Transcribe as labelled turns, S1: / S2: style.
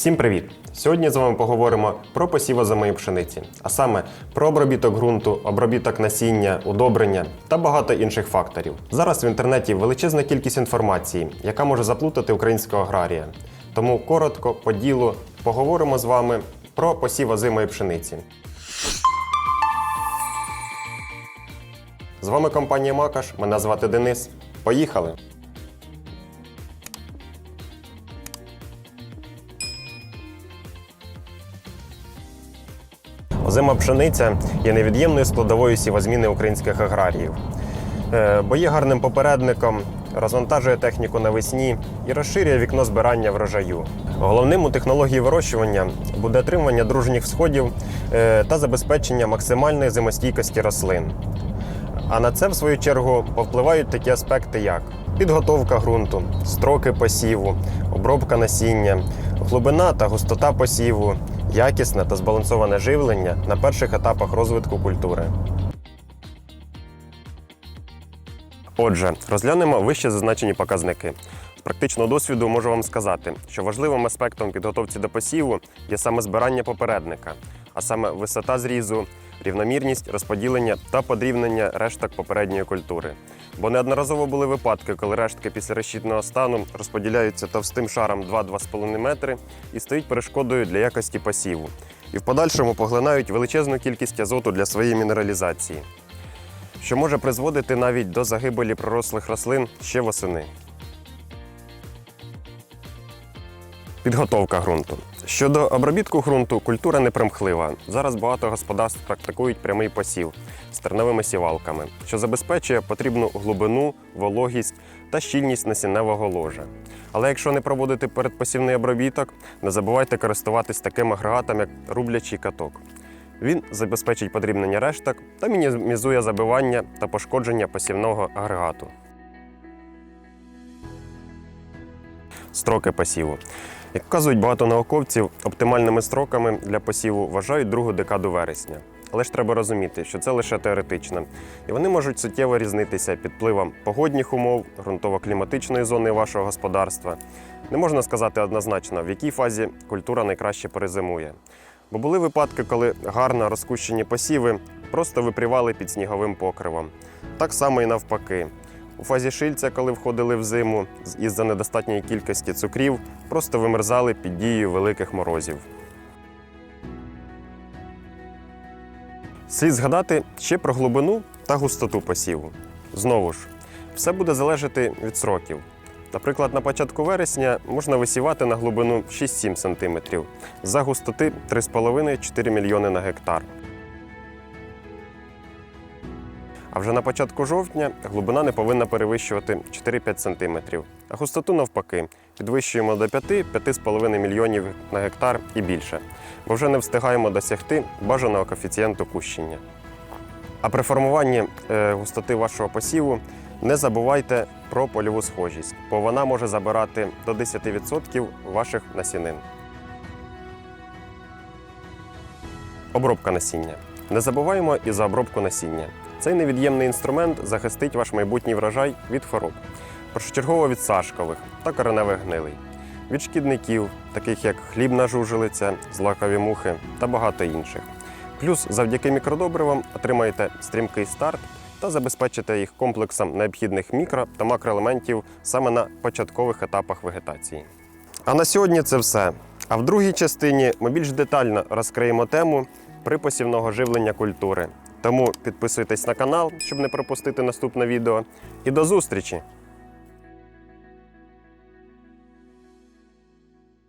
S1: Всім привіт! Сьогодні з вами поговоримо про посів озимої пшениці, а саме про обробіток ґрунту, обробіток насіння, удобрення та багато інших факторів. Зараз в інтернеті величезна кількість інформації, яка може заплутати українського аграрія. Тому коротко, по ділу, поговоримо з вами про посів озимої пшениці. З вами компанія Макаш. Мене звати Денис. Поїхали! Озима пшениця є невід'ємною складовою сівозміни українських аграріїв, Е, бо є гарним попередником, розвантажує техніку навесні і розширює вікно збирання врожаю. Головним у технології вирощування буде отримання дружніх всходів е, та забезпечення максимальної зимостійкості рослин. А на це, в свою чергу, повпливають такі аспекти, як підготовка ґрунту, строки посіву, обробка насіння, глибина та густота посіву, якісне та збалансоване живлення на перших етапах розвитку культури. Отже, розглянемо вище зазначені показники. З практичного досвіду можу вам сказати, що важливим аспектом підготовці до посіву є саме збирання попередника, а саме висота зрізу, рівномірність розподілення та подрівнення решток попередньої культури. Бо неодноразово були випадки, коли рештки після решітного стану розподіляються товстим шаром 2-2,5 метри і стають перешкодою для якості посіву. І в подальшому поглинають величезну кількість азоту для своєї мінералізації що може призводити навіть до загибелі пророслих рослин ще восени. Підготовка ґрунту. Щодо обробітку ґрунту, культура непримхлива. Зараз багато господарств практикують прямий посів з терновими сівалками, що забезпечує потрібну глибину, вологість та щільність насінневого ложа. Але якщо не проводити передпосівний обробіток, не забувайте користуватись таким агрегатом, як рублячий каток. Він забезпечить подрібнення решток та мінімізує забивання та пошкодження посівного агрегату. Строки посіву. Як вказують багато науковців, оптимальними строками для посіву вважають другу декаду вересня. Але ж треба розуміти, що це лише теоретично, і вони можуть суттєво різнитися під впливом погодних умов, ґрунтово-кліматичної зони вашого господарства. Не можна сказати однозначно, в якій фазі культура найкраще перезимує. Бо були випадки, коли гарно розкущені посіви просто випрівали під сніговим покривом. Так само і навпаки. У фазі шильця, коли входили в зиму, із-за недостатньої кількості цукрів, просто вимерзали під дією великих морозів. Слід згадати ще про глибину та густоту посіву. Знову ж, все буде залежати від сроків. Наприклад, на початку вересня можна висівати на глибину 6-7 см, за густоти 3,5-4 мільйони на гектар. А вже на початку жовтня глибина не повинна перевищувати 4-5 см, а густоту навпаки підвищуємо до 5-5,5 мільйонів на гектар і більше, бо вже не встигаємо досягти бажаного коефіцієнту кущення. А при формуванні е, густоти вашого посіву не забувайте про польову схожість, бо вона може забирати до 10% ваших насінин. Обробка насіння. Не забуваємо і за обробку насіння. Цей невід'ємний інструмент захистить ваш майбутній врожай від хвороб, першочергово від сашкових та кореневих гнилей, від шкідників, таких як хлібна жужелиця, злакові мухи та багато інших. Плюс завдяки мікродобривам отримаєте стрімкий старт та забезпечите їх комплексом необхідних мікро та макроелементів саме на початкових етапах вегетації. А на сьогодні це все. А в другій частині ми більш детально розкриємо тему припосівного живлення культури. Тому підписуйтесь на канал, щоб не пропустити наступне відео. І до зустрічі!